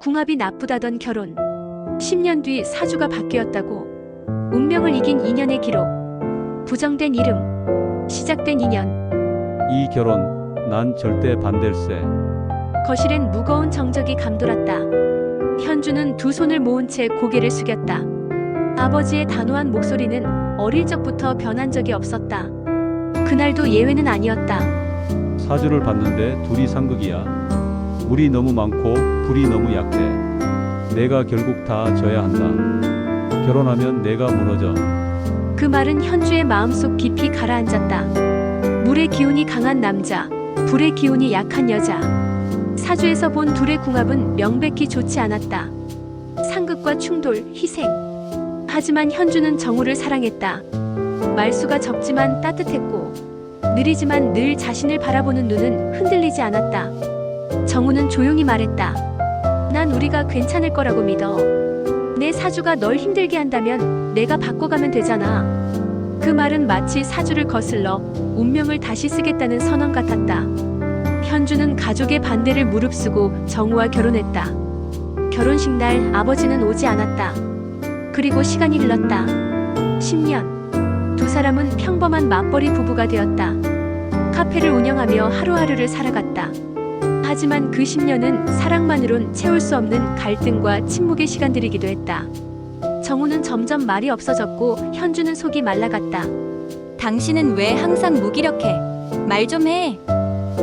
궁합이 나쁘다던 결혼. 10년 뒤 사주가 바뀌었다고. 운명을 이긴 인연의 기록. 부정된 이름. 시작된 인연. 이 결혼 난 절대 반댈세. 거실엔 무거운 정적이 감돌았다. 현주는 두 손을 모은 채 고개를 숙였다. 아버지의 단호한 목소리는 어릴 적부터 변한 적이 없었다. 그날도 예외는 아니었다. 사주를 봤는데 둘이 상극이야. 물이 너무 많고 불이 너무 약해. 내가 결국 다 져야 한다. 결혼하면 내가 무너져. 그 말은 현주의 마음속 깊이 가라앉았다. 물의 기운이 강한 남자, 불의 기운이 약한 여자. 사주에서 본 둘의 궁합은 명백히 좋지 않았다. 상극과 충돌, 희생. 하지만 현주는 정우를 사랑했다. 말수가 적지만 따뜻했고, 느리지만 늘 자신을 바라보는 눈은 흔들리지 않았다. 정우는 조용히 말했다. 난 우리가 괜찮을 거라고 믿어. 내 사주가 널 힘들게 한다면 내가 바꿔가면 되잖아. 그 말은 마치 사주를 거슬러 운명을 다시 쓰겠다는 선언 같았다. 현주는 가족의 반대를 무릅쓰고 정우와 결혼했다. 결혼식 날 아버지는 오지 않았다. 그리고 시간이 흘렀다. 10년. 두 사람은 평범한 맞벌이 부부가 되었다. 카페를 운영하며 하루하루를 살아갔다. 하지만 그 10년은 사랑만으론 채울 수 없는 갈등과 침묵의 시간들이기도 했다. 정우는 점점 말이 없어졌고 현주는 속이 말라갔다. 당신은 왜 항상 무기력해? 말 좀 해.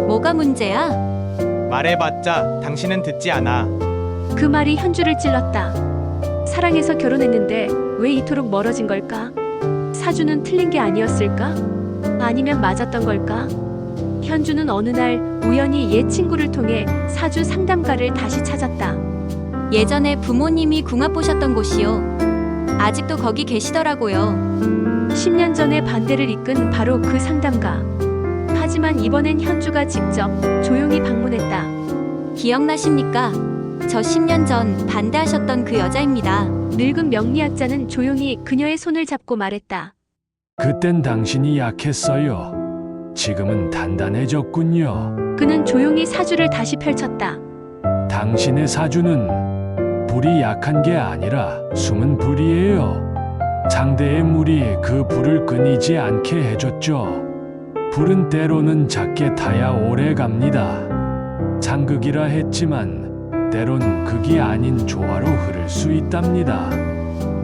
뭐가 문제야? 말해봤자 당신은 듣지 않아. 그 말이 현주를 찔렀다. 사랑해서 결혼했는데 왜 이토록 멀어진 걸까? 사주는 틀린 게 아니었을까? 아니면 맞았던 걸까? 현주는 어느 날 우연히 옛 친구를 통해 사주 상담가를 다시 찾았다. 예전에 부모님이 궁합 보셨던 곳이요. 아직도 거기 계시더라고요. 10년 전에 반대를 이끈 바로 그 상담가. 하지만 이번엔 현주가 직접 조용히 방문했다. 기억나십니까? 저 10년 전 반대하셨던 그 여자입니다. 늙은 명리학자는 조용히 그녀의 손을 잡고 말했다. 그땐 당신이 약했어요. 지금은 단단해졌군요. 그는 조용히 사주를 다시 펼쳤다. 당신의 사주는 불이 약한 게 아니라 숨은 불이에요. 장대의 물이 그 불을 끊이지 않게 해줬죠. 불은 때로는 작게 타야 오래 갑니다. 장극이라 했지만 때론 극이 아닌 조화로 흐를 수 있답니다.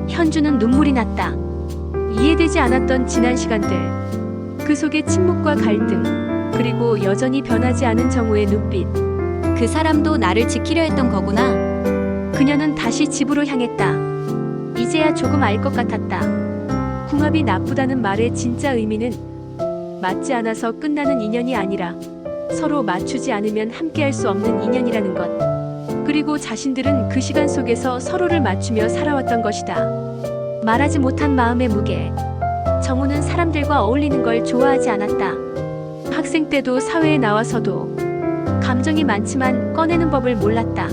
현주는 눈물이 났다. 이해되지 않았던 지난 시간들. 그 속에 침묵과 갈등, 그리고 여전히 변하지 않은 정우의 눈빛. 그 사람도 나를 지키려 했던 거구나. 그녀는 다시 집으로 향했다. 이제야 조금 알 것 같았다. 궁합이 나쁘다는 말의 진짜 의미는 맞지 않아서 끝나는 인연이 아니라 서로 맞추지 않으면 함께할 수 없는 인연이라는 것. 그리고 자신들은 그 시간 속에서 서로를 맞추며 살아왔던 것이다. 말하지 못한 마음의 무게. 정우는 사람들과 어울리는 걸 좋아하지 않았다. 학생 때도 사회에 나와서도 감정이 많지만 꺼내는 법을 몰랐다.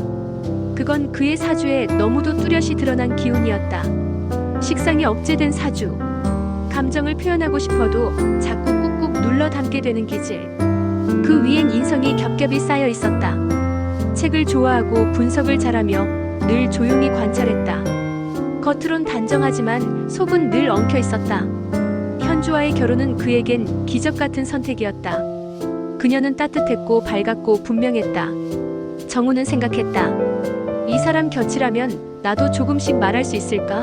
그건 그의 사주에 너무도 뚜렷이 드러난 기운이었다. 식상에 억제된 사주. 감정을 표현하고 싶어도 자꾸 꾹꾹 눌러 담게 되는 기질. 그 위엔 인성이 겹겹이 쌓여 있었다. 책을 좋아하고 분석을 잘하며 늘 조용히 관찰했다. 겉으론 단정하지만 속은 늘 엉켜 있었다. 현주와의 결혼은 그에겐 기적 같은 선택이었다. 그녀는 따뜻했고 밝았고 분명했다. 정우는 생각했다. 이 사람 곁이라면 나도 조금씩 말할 수 있을까?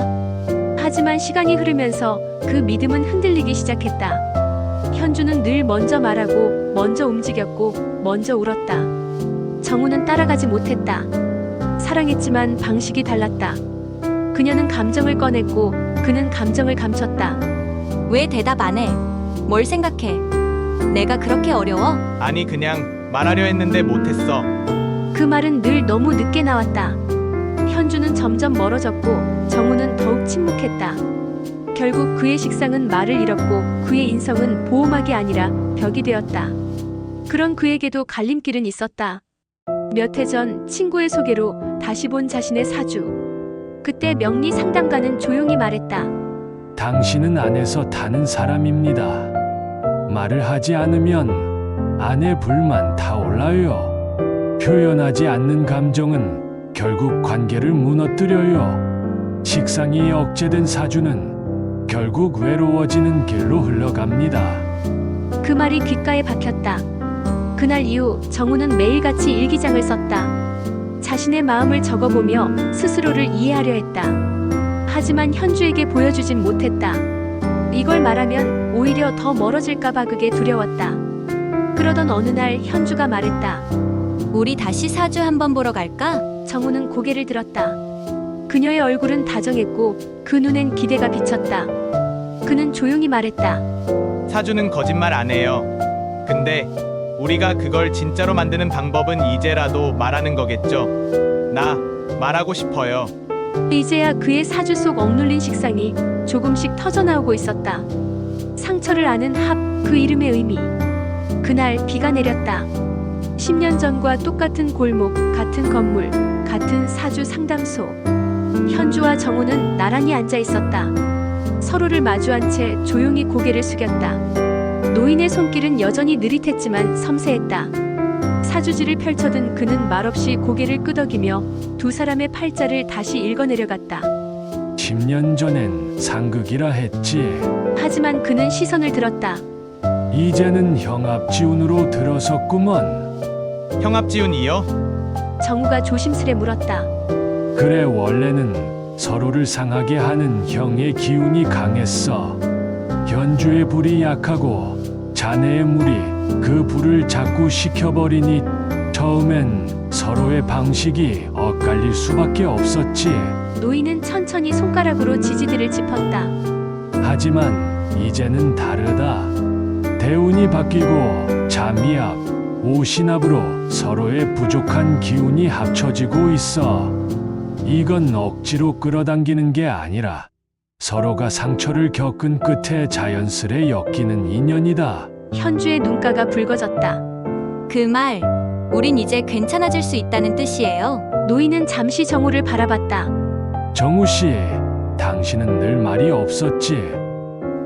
하지만 시간이 흐르면서 그 믿음은 흔들리기 시작했다. 현주는 늘 먼저 말하고, 먼저 움직였고, 먼저 울었다. 정우는 따라가지 못했다. 사랑했지만 방식이 달랐다. 그녀는 감정을 꺼냈고, 그는 감정을 감췄다. 왜 대답 안 해? 뭘 생각해? 내가 그렇게 어려워? 아니 그냥 말하려 했는데 못했어. 그 말은 늘 너무 늦게 나왔다. 현주는 점점 멀어졌고 정우는 더욱 침묵했다. 결국 그의 식상은 말을 잃었고 그의 인성은 보호막이 아니라 벽이 되었다. 그런 그에게도 갈림길은 있었다. 몇 해 전 친구의 소개로 다시 본 자신의 사주. 그때 명리 상담가는 조용히 말했다. 당신은 안에서 타는 사람입니다. 말을 하지 않으면 안에 불만 타올라요. 표현하지 않는 감정은 결국 관계를 무너뜨려요. 식상이 억제된 사주는 결국 외로워지는 길로 흘러갑니다. 그 말이 귓가에 박혔다. 그날 이후 정우는 매일같이 일기장을 썼다. 자신의 마음을 적어보며 스스로를 이해하려 했다. 하지만 현주에게 보여주진 못했다. 이걸 말하면 오히려 더 멀어질까봐 그게 두려웠다. 그러던 어느 날 현주가 말했다. 우리 다시 사주 한번 보러 갈까? 정우는 고개를 들었다. 그녀의 얼굴은 다정했고 그 눈엔 기대가 비쳤다. 그는 조용히 말했다. 사주는 거짓말 안 해요. 근데 우리가 그걸 진짜로 만드는 방법은 이제라도 말하는 거겠죠. 나 말하고 싶어요. 이제야 그의 사주 속 억눌린 식상이 조금씩 터져나오고 있었다. 상처를 아는 합, 그 이름의 의미. 그날 비가 내렸다. 10년 전과 똑같은 골목, 같은 건물, 같은 사주 상담소. 현주와 정우는 나란히 앉아 있었다. 서로를 마주한 채 조용히 고개를 숙였다. 노인의 손길은 여전히 느릿했지만 섬세했다. 사주지를 펼쳐든 그는 말없이 고개를 끄덕이며 두 사람의 팔자를 다시 읽어내려갔다. 10년 전엔 상극이라 했지. 하지만 그는 시선을 들었다. 이제는 형압지운으로 들어섰구먼. 형압지운이요? 정우가 조심스레 물었다. 그래 원래는 서로를 상하게 하는 형의 기운이 강했어. 현주의 불이 약하고 자네의 물이 그 불을 자꾸 식혀버리니 처음엔 서로의 방식이 엇갈릴 수밖에 없었지. 노인은 천천히 손가락으로 지지대를 짚었다. 하지만 이제는 다르다. 대운이 바뀌고 잠이압, 오신압으로 서로의 부족한 기운이 합쳐지고 있어. 이건 억지로 끌어당기는 게 아니라 서로가 상처를 겪은 끝에 자연스레 엮이는 인연이다. 현주의 눈가가 붉어졌다. 그 말, 우린 이제 괜찮아질 수 있다는 뜻이에요. 노인은 잠시 정우를 바라봤다. 정우 씨, 당신은 늘 말이 없었지.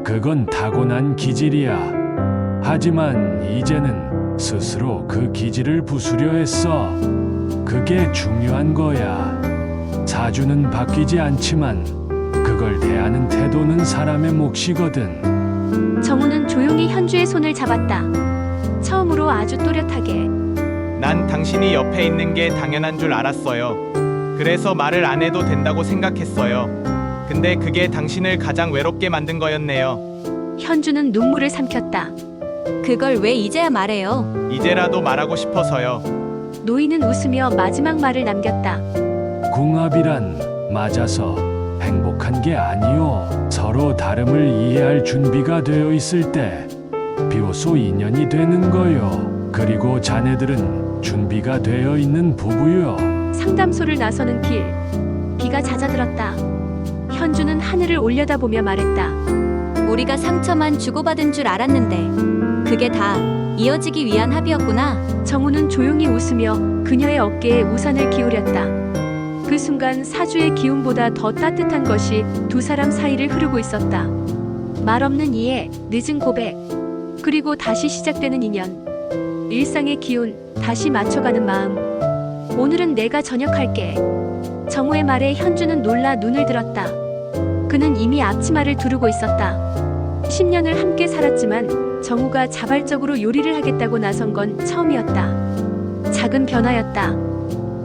그건 타고난 기질이야. 하지만 이제는 스스로 그 기질을 부수려 했어. 그게 중요한 거야. 사주는 바뀌지 않지만 그걸 대하는 태도는 사람의 몫이거든. 정우는 조용히 현주의 손을 잡았다. 처음으로 아주 또렷하게. 난 당신이 옆에 있는 게 당연한 줄 알았어요. 그래서 말을 안 해도 된다고 생각했어요. 근데 그게 당신을 가장 외롭게 만든 거였네요. 현주는 눈물을 삼켰다. 그걸 왜 이제야 말해요? 이제라도 말하고 싶어서요. 노인은 웃으며 마지막 말을 남겼다. 궁합이란 맞아서 행복한 게 아니요. 서로 다름을 이해할 준비가 되어 있을 때 비로소 인연이 되는 거요. 그리고 자네들은 준비가 되어 있는 부부요. 상담소를 나서는 길. 비가 잦아들었다. 현주는 하늘을 올려다보며 말했다. 우리가 상처만 주고받은 줄 알았는데 그게 다 이어지기 위한 합이었구나. 정우는 조용히 웃으며 그녀의 어깨에 우산을 기울였다. 그 순간 사주의 기운보다 더 따뜻한 것이 두 사람 사이를 흐르고 있었다. 말 없는 이해, 늦은 고백, 그리고 다시 시작되는 인연. 일상의 기운, 다시 맞춰가는 마음. 오늘은 내가 전역할게. 정우의 말에 현주는 놀라 눈을 들었다. 그는 이미 앞치마를 두르고 있었다. 10년을 함께 살았지만 정우가 자발적으로 요리를 하겠다고 나선 건 처음이었다. 작은 변화였다.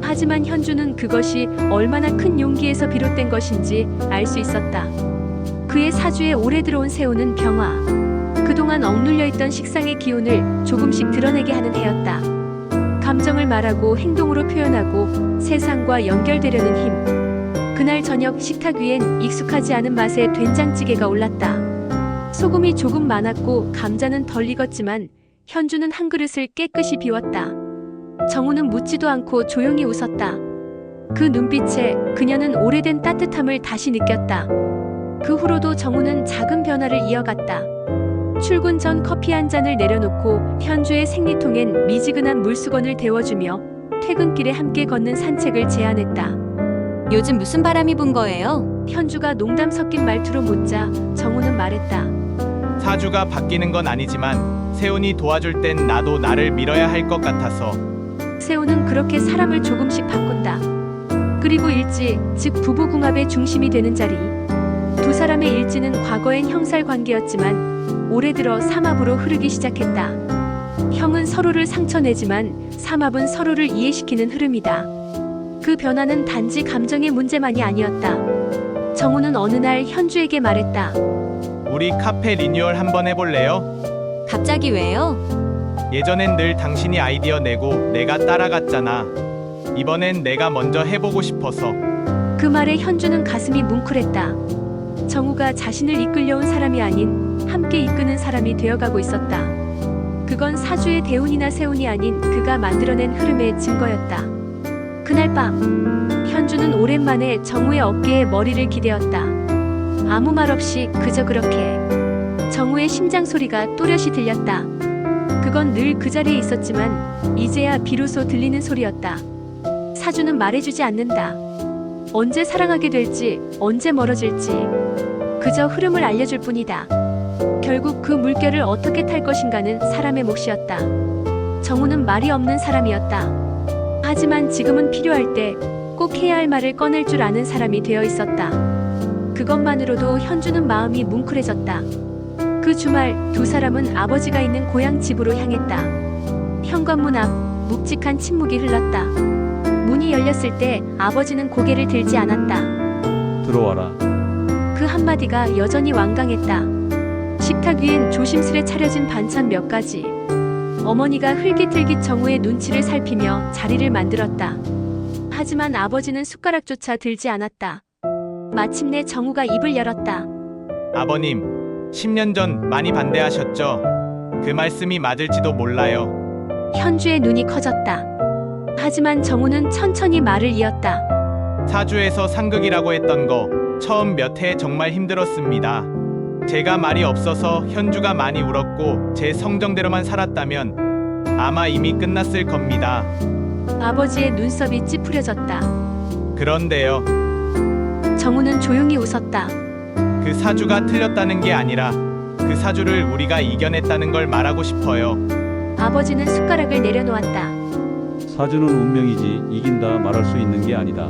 하지만 현주는 그것이 얼마나 큰 용기에서 비롯된 것인지 알 수 있었다. 그의 사주에 오래 들어온 새우는 병화. 그동안 억눌려 있던 식상의 기운을 조금씩 드러내게 하는 해였다. 감정을 말하고 행동으로 표현하고 세상과 연결되려는 힘. 그날 저녁 식탁 위엔 익숙하지 않은 맛의 된장찌개가 올랐다. 소금이 조금 많았고 감자는 덜 익었지만 현주는 한 그릇을 깨끗이 비웠다. 정우는 묻지도 않고 조용히 웃었다. 그 눈빛에 그녀는 오래된 따뜻함을 다시 느꼈다. 그 후로도 정우는 작은 변화를 이어갔다. 출근 전 커피 한 잔을 내려놓고 현주의 생리통엔 미지근한 물수건을 데워주며 퇴근길에 함께 걷는 산책을 제안했다. 요즘 무슨 바람이 분 거예요? 현주가 농담 섞인 말투로 묻자 정우는 말했다. 사주가 바뀌는 건 아니지만 세운이 도와줄 땐 나도 나를 밀어야 할 것 같아서 세우는 그렇게 사람을 조금씩 바꾼다. 그리고 일지, 즉 부부궁합의 중심이 되는 자리. 두 사람의 일지는 과거엔 형살 관계였지만 올해 들어 삼합으로 흐르기 시작했다. 형은 서로를 상처내지만 삼합은 서로를 이해시키는 흐름이다. 그 변화는 단지 감정의 문제만이 아니었다. 정우는 어느 날 현주에게 말했다. 우리 카페 리뉴얼 한번 해볼래요? 갑자기 왜요? 예전엔 늘 당신이 아이디어 내고 내가 따라갔잖아. 이번엔 내가 먼저 해보고 싶어서. 그 말에 현주는 가슴이 뭉클했다. 정우가 자신을 이끌려온 사람이 아닌 함께 이끄는 사람이 되어가고 있었다. 그건 사주의 대운이나 세운이 아닌 그가 만들어낸 흐름의 증거였다. 그날 밤, 현주는 오랜만에 정우의 어깨에 머리를 기대었다. 아무 말 없이 그저 그렇게. 정우의 심장 소리가 또렷이 들렸다. 그건 늘 그 자리에 있었지만 이제야 비로소 들리는 소리였다. 사주는 말해주지 않는다. 언제 사랑하게 될지, 언제 멀어질지. 그저 흐름을 알려줄 뿐이다. 결국 그 물결을 어떻게 탈 것인가는 사람의 몫이었다. 정우는 말이 없는 사람이었다. 하지만 지금은 필요할 때 꼭 해야 할 말을 꺼낼 줄 아는 사람이 되어 있었다. 그것만으로도 현주는 마음이 뭉클해졌다. 그 주말 두 사람은 아버지가 있는 고향 집으로 향했다. 현관문 앞 묵직한 침묵이 흘렀다. 문이 열렸을 때 아버지는 고개를 들지 않았다. 들어와라. 그 한마디가 여전히 완강했다. 식탁 위엔 조심스레 차려진 반찬 몇 가지. 어머니가 흘깃흘깃 정우의 눈치를 살피며 자리를 만들었다. 하지만 아버지는 숟가락조차 들지 않았다. 마침내 정우가 입을 열었다. 아버님, 10년 전 많이 반대하셨죠? 그 말씀이 맞을지도 몰라요. 현주의 눈이 커졌다. 하지만 정우는 천천히 말을 이었다. 사주에서 상극이라고 했던 거 처음 몇 해 정말 힘들었습니다. 제가 말이 없어서 현주가 많이 울었고 제 성정대로만 살았다면 아마 이미 끝났을 겁니다. 아버지의 눈썹이 찌푸려졌다. 그런데요. 정우는 조용히 웃었다. 그 사주가 틀렸다는 게 아니라 그 사주를 우리가 이겨냈다는 걸 말하고 싶어요. 아버지는 숟가락을 내려놓았다. 사주는 운명이지 이긴다 말할 수 있는 게 아니다.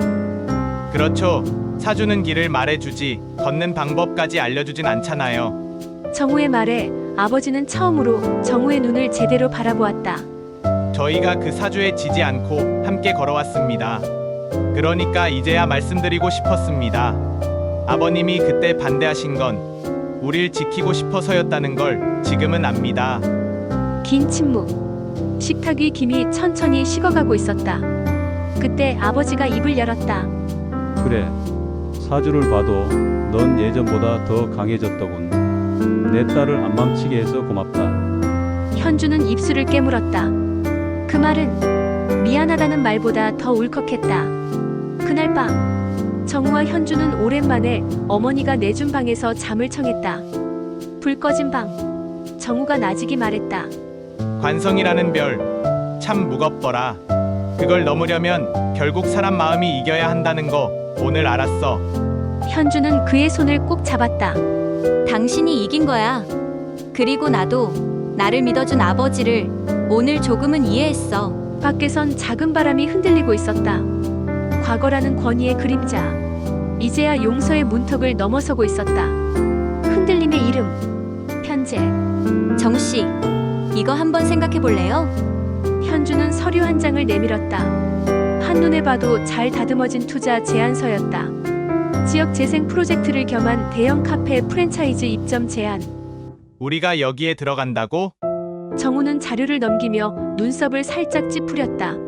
그렇죠. 사주는 길을 말해주지 걷는 방법까지 알려주진 않잖아요. 정우의 말에 아버지는 처음으로 정우의 눈을 제대로 바라보았다. 저희가 그 사주에 지지 않고 함께 걸어왔습니다. 그러니까 이제야 말씀드리고 싶었습니다. 아버님이 그때 반대하신 건 우릴 지키고 싶어서였다는 걸 지금은 압니다. 긴 침묵. 식탁 위 김이 천천히 식어가고 있었다. 그때 아버지가 입을 열었다. 그래. 사주를 봐도 넌 예전보다 더 강해졌더군. 내 딸을 안 망치게 해서 고맙다. 현주는 입술을 깨물었다. 그 말은 미안하다는 말보다 더 울컥했다. 그날 밤, 정우와 현주는 오랜만에 어머니가 내준 방에서 잠을 청했다. 불 꺼진 방, 정우가 나지기 말했다. 관성이라는 별 참 무겁더라. 그걸 넘으려면 결국 사람 마음이 이겨야 한다는 거 오늘 알았어. 현주는 그의 손을 꼭 잡았다. 당신이 이긴 거야. 그리고 나도 나를 믿어준 아버지를 오늘 조금은 이해했어. 밖에선 작은 바람이 흔들리고 있었다. 과거라는 권위의 그림자. 이제야 용서의 문턱을 넘어서고 있었다. 흔들림의 이름. 편제. 정우 씨, 이거 한번 생각해 볼래요? 현주는 서류 한 장을 내밀었다. 한눈에 봐도 잘 다듬어진 투자 제안서였다. 지역 재생 프로젝트를 겸한 대형 카페 프랜차이즈 입점 제안. 우리가 여기에 들어간다고? 정우는 자료를 넘기며 눈썹을 살짝 찌푸렸다.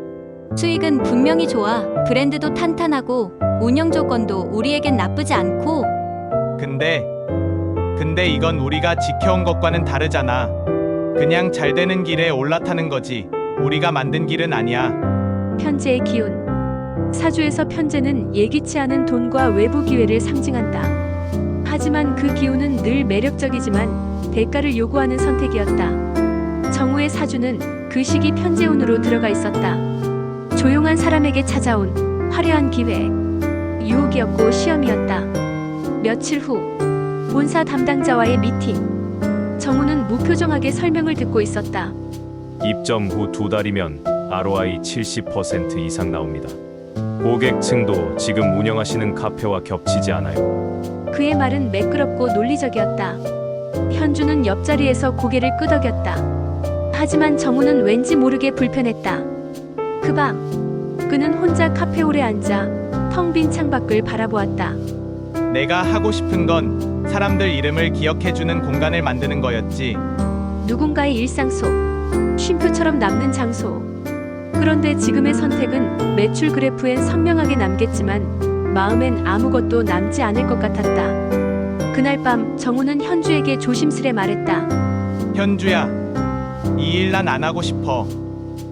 수익은 분명히 좋아. 브랜드도 탄탄하고 운영 조건도 우리에겐 나쁘지 않고 근데 근데 이건 우리가 지켜온 것과는 다르잖아. 그냥 잘 되는 길에 올라타는 거지. 우리가 만든 길은 아니야. 편제의 기운. 사주에서 편제는 예기치 않은 돈과 외부 기회를 상징한다. 하지만 그 기운은 늘 매력적이지만 대가를 요구하는 선택이었다. 정우의 사주는 그 시기 편제운으로 들어가 있었다. 조용한 사람에게 찾아온 화려한 기회. 유혹이었고 시험이었다. 며칠 후 본사 담당자와의 미팅. 정우는 무표정하게 설명을 듣고 있었다. 입점 후 두 달이면 ROI 70% 이상 나옵니다. 고객층도 지금 운영하시는 카페와 겹치지 않아요. 그의 말은 매끄럽고 논리적이었다. 현주는 옆자리에서 고개를 끄덕였다. 하지만 정우는 왠지 모르게 불편했다. 그 밤, 그는 혼자 카페홀에 앉아 텅 빈 창밖을 바라보았다. 내가 하고 싶은 건 사람들 이름을 기억해주는 공간을 만드는 거였지. 누군가의 일상 속 쉼표처럼 남는 장소. 그런데 지금의 선택은 매출 그래프엔 선명하게 남겠지만 마음엔 아무것도 남지 않을 것 같았다. 그날 밤 정우는 현주에게 조심스레 말했다. 현주야, 이 일 난 안 하고 싶어.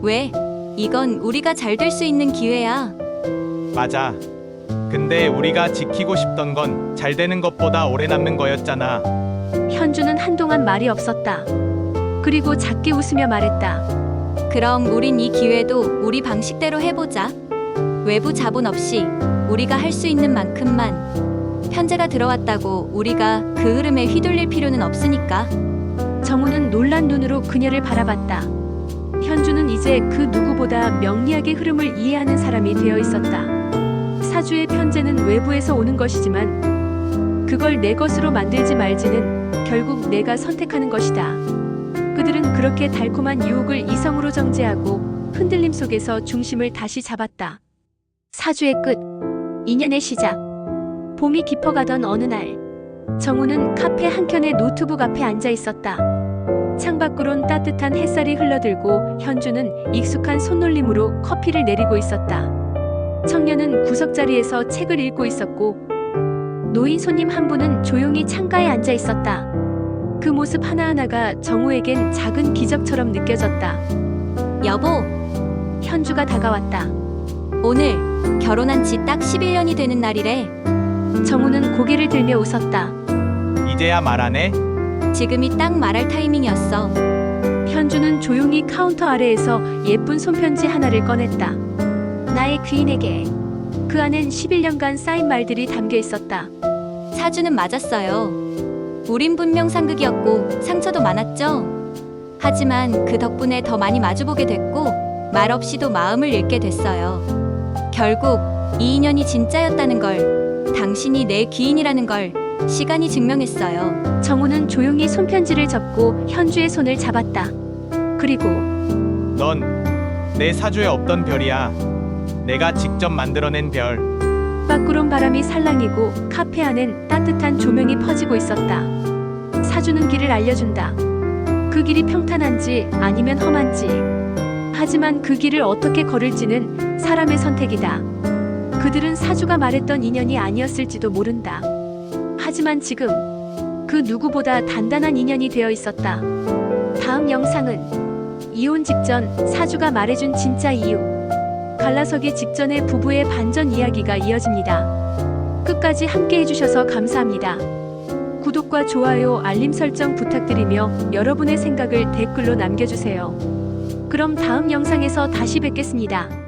왜? 이건 우리가 잘 될 수 있는 기회야. 맞아. 근데 우리가 지키고 싶던 건 잘 되는 것보다 오래 남는 거였잖아. 현주는 한동안 말이 없었다. 그리고 작게 웃으며 말했다. 그럼 우린 이 기회도 우리 방식대로 해보자. 외부 자본 없이 우리가 할 수 있는 만큼만 편제가 들어왔다고 우리가 그 흐름에 휘둘릴 필요는 없으니까. 정우는 놀란 눈으로 그녀를 바라봤다. 현주는 이제 그 누구보다 명리하게 흐름을 이해하는 사람이 되어 있었다. 사주의 편제는 외부에서 오는 것이지만 그걸 내 것으로 만들지 말지는 결국 내가 선택하는 것이다. 그들은 그렇게 달콤한 유혹을 이성으로 정제하고 흔들림 속에서 중심을 다시 잡았다. 사주의 끝, 인연의 시작. 봄이 깊어가던 어느 날, 정우는 카페 한켠의 노트북 앞에 앉아 있었다. 창밖으론 따뜻한 햇살이 흘러들고 현주는 익숙한 손놀림으로 커피를 내리고 있었다. 청년은 구석자리에서 책을 읽고 있었고 노인 손님 한 분은 조용히 창가에 앉아 있었다. 그 모습 하나하나가 정우에겐 작은 기적처럼 느껴졌다. 여보, 현주가 다가왔다. 오늘 결혼한 지 딱 11년이 되는 날이래. 정우는 고개를 들며 웃었다. 이제야 말하네. 지금이 딱 말할 타이밍이었어. 현주는 조용히 카운터 아래에서 예쁜 손편지 하나를 꺼냈다. 나의 귀인에게. 그 안엔 11년간 쌓인 말들이 담겨 있었다. 사주는 맞았어요. 우린 분명 상극이었고 상처도 많았죠. 하지만 그 덕분에 더 많이 마주보게 됐고 말 없이도 마음을 읽게 됐어요. 결국 이 인연이 진짜였다는 걸 당신이 내 귀인이라는 걸 시간이 증명했어요. 정우는 조용히 손편지를 접고 현주의 손을 잡았다. 그리고 넌 내 사주에 없던 별이야. 내가 직접 만들어낸 별. 밖으론 바람이 살랑이고 카페 안엔 따뜻한 조명이 퍼지고 있었다. 사주는 길을 알려준다. 그 길이 평탄한지 아니면 험한지. 하지만 그 길을 어떻게 걸을지는 사람의 선택이다. 그들은 사주가 말했던 인연이 아니었을지도 모른다. 하지만 지금 그 누구보다 단단한 인연이 되어 있었다. 다음 영상은 이혼 직전 사주가 말해준 진짜 이유. 갈라서기 직전의 부부의 반전 이야기가 이어집니다. 끝까지 함께 해주셔서 감사합니다. 구독과 좋아요, 알림 설정 부탁드리며 여러분의 생각을 댓글로 남겨주세요. 그럼 다음 영상에서 다시 뵙겠습니다.